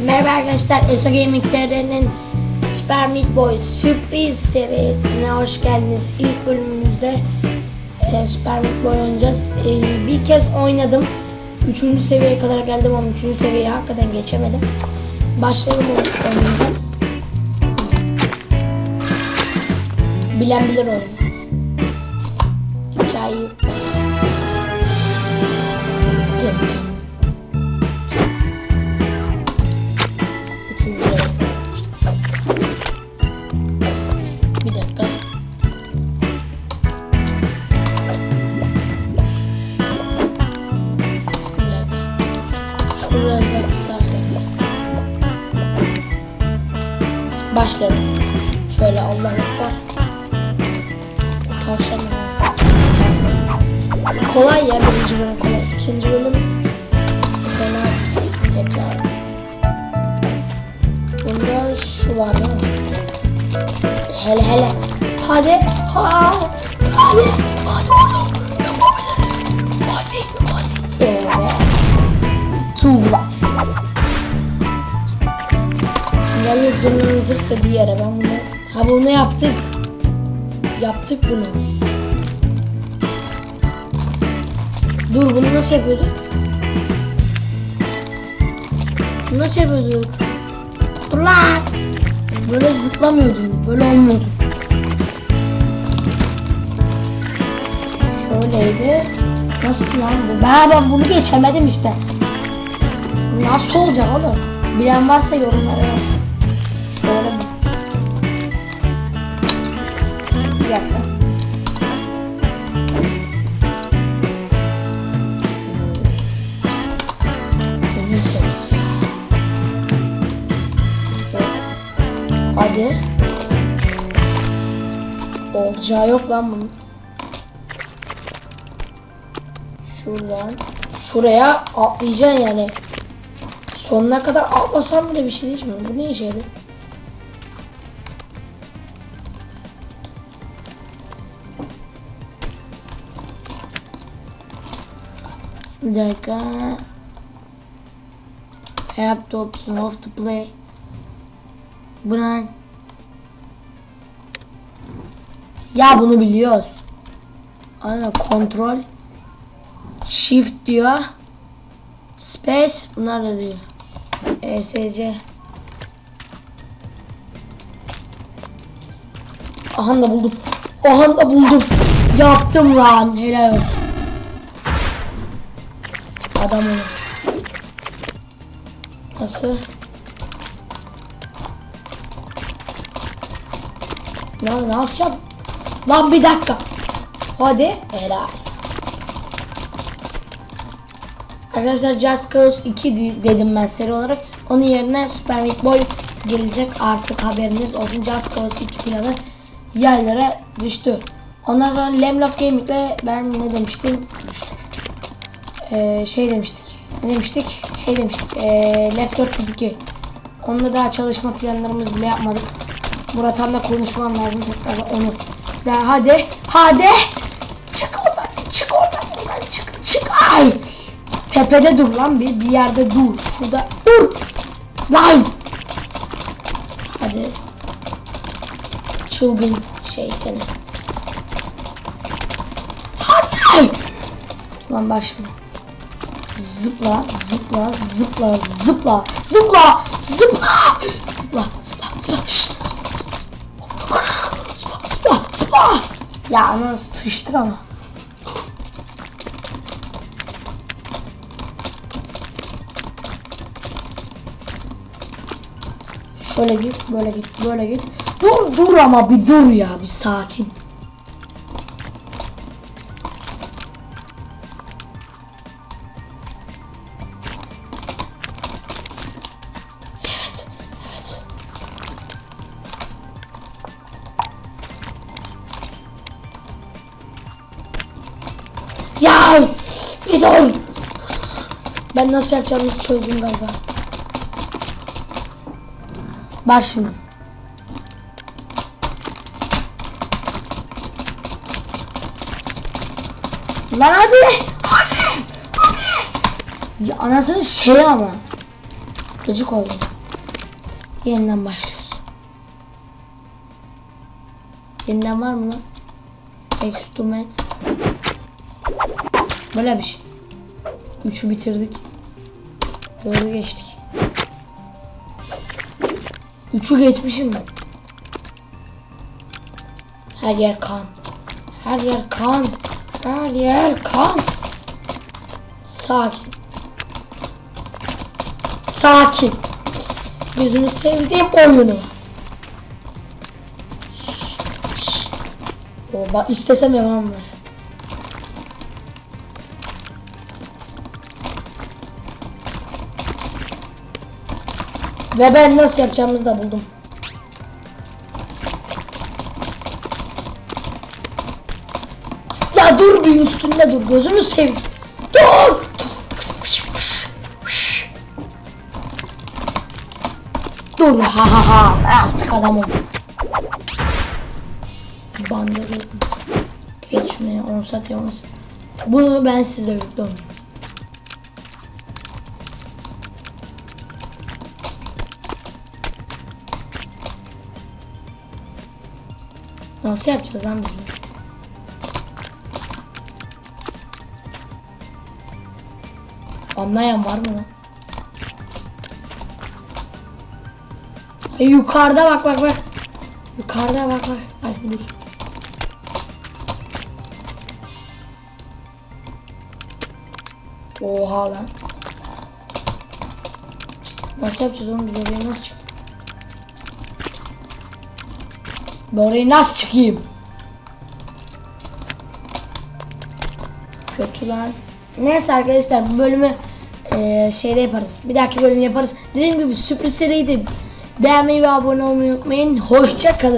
Merhaba arkadaşlar, ESO Gaming TR'nin Super Meat Boy sürpriz serisine hoş geldiniz. İlk bölümümüzde e, Super Meat Boy oynayacağız. E, bir kez oynadım. Üçüncü seviyeye kadar geldim ama üçüncü seviyeyi hakikaten geçemedim. Başlayalım oyunumuza. Bilen bilir oyunu. Hikayeyi... Başladım. Şöyle Allah var. Tavşan. Kolay ya birinci bölüm kolay. İkinci bölüm fena tekrar. Bunda şu var değil mi? Hele hele. Hadi. Hadi. Hadi. Hadi oğlum. Yapabiliriz. Hadi. Hadi. Evet. Two Yalnız bunun zırt bir yere. Ben bunu... Ha bunu yaptık. Yaptık bunu. Dur bunu nasıl yapıyorduk? Nasıl yapıyorduk? Dur! Böyle zıplamıyordum. Böyle olmuyordu. Şöyleydi. Nasıl lan bu? Ben, ben bunu geçemedim işte. Nasıl olacak oğlum? Bilen varsa yorumlara yazsın. Şöyle mi? Bir dakika. Hadi. Olacağı yok lan bunun. Şuradan. Şuraya atlayacaksın yani. Sonuna kadar atlasam bile bir şey değişmiyor. Bu ne işe yarıyor? Bir dakika. Have the option of to play. Bu ne? Ya bunu biliyoruz. Aynen kontrol. Shift diyor. Space bunlar da diyor. ESC. Aha da buldum. Aha da buldum. Yaptım lan. Helal olsun. Adam olur. Nasıl? Ya nasıl yap? Lan bir dakika. Hadi. Helal. Arkadaşlar Just Cause 2 di- dedim ben seri olarak. Onun yerine Super Meat Boy gelecek artık haberiniz olsun. Just Cause 2 planı yerlere düştü. Ondan sonra Lemloft Gaming'le ben ne demiştim? Düştük. Ee, şey demiştik. Ne demiştik? Şey demiştik. Ee, Left 4 Dead 2. Onunla daha çalışma planlarımız bile yapmadık. Murat'anla konuşmam lazım tekrar onu. Da hadi. Hadi. Çık oradan. Çık oradan. Buradan çık. Çık. Ay. Tepede dur lan bir. Bir yerde dur. Şurada dur. Lan. Hadi. Çılgın şey seni. Hadi. Lan bak. Zıpla, zıpla, zıpla, zıpla, zıpla, zıpla, zıpla, zıpla, zıpla, şşt, zıpla, zıpla, zıpla, zıpla, zıpla. Ya nasıl. Şöyle git, böyle git, böyle git. Dur, dur ama bir dur ya, bir sakin. Ya bir dur. Ben nasıl yapacağımı çözdüm galiba. Bak şimdi. Lan hadi. Hadi. Hadi. Ya anasını şey ama. Gıcık oldum. Yeniden başlıyoruz. Yeniden var mı lan? Extumet. Böyle bir şey. Üçü bitirdik. Dördü geçtik. Üçü geçmişim ben. Her yer kan. Her yer kan. Her yer kan. Sakin. Sakin. Gözünü sevdiğim oyunu. Şşş, şşş. O bak istesem yapamam ben. Ve ben nasıl yapacağımızı da buldum. Ya dur bir üstünde dur gözünü seveyim. Dur. Dur ha ha ha artık adam ol. Bandırı geç şunu onu satıyoruz. Bunu ben sizle birlikte oynayayım. Nasıl yapacağız lan biz bunu? Anlayan var mı lan? Ay yukarıda bak bak bak. Yukarıda bak bak. Ay dur. Oha lan. Nasıl yapacağız oğlum? Biz oraya nasıl çık? Ben oraya nasıl çıkayım? Kötü lan. Neyse arkadaşlar bu bölümü eee, şeyde yaparız. Bir dahaki bölüm yaparız. Dediğim gibi sürpriz seriydi. Beğenmeyi ve abone olmayı unutmayın. Hoşça kalın.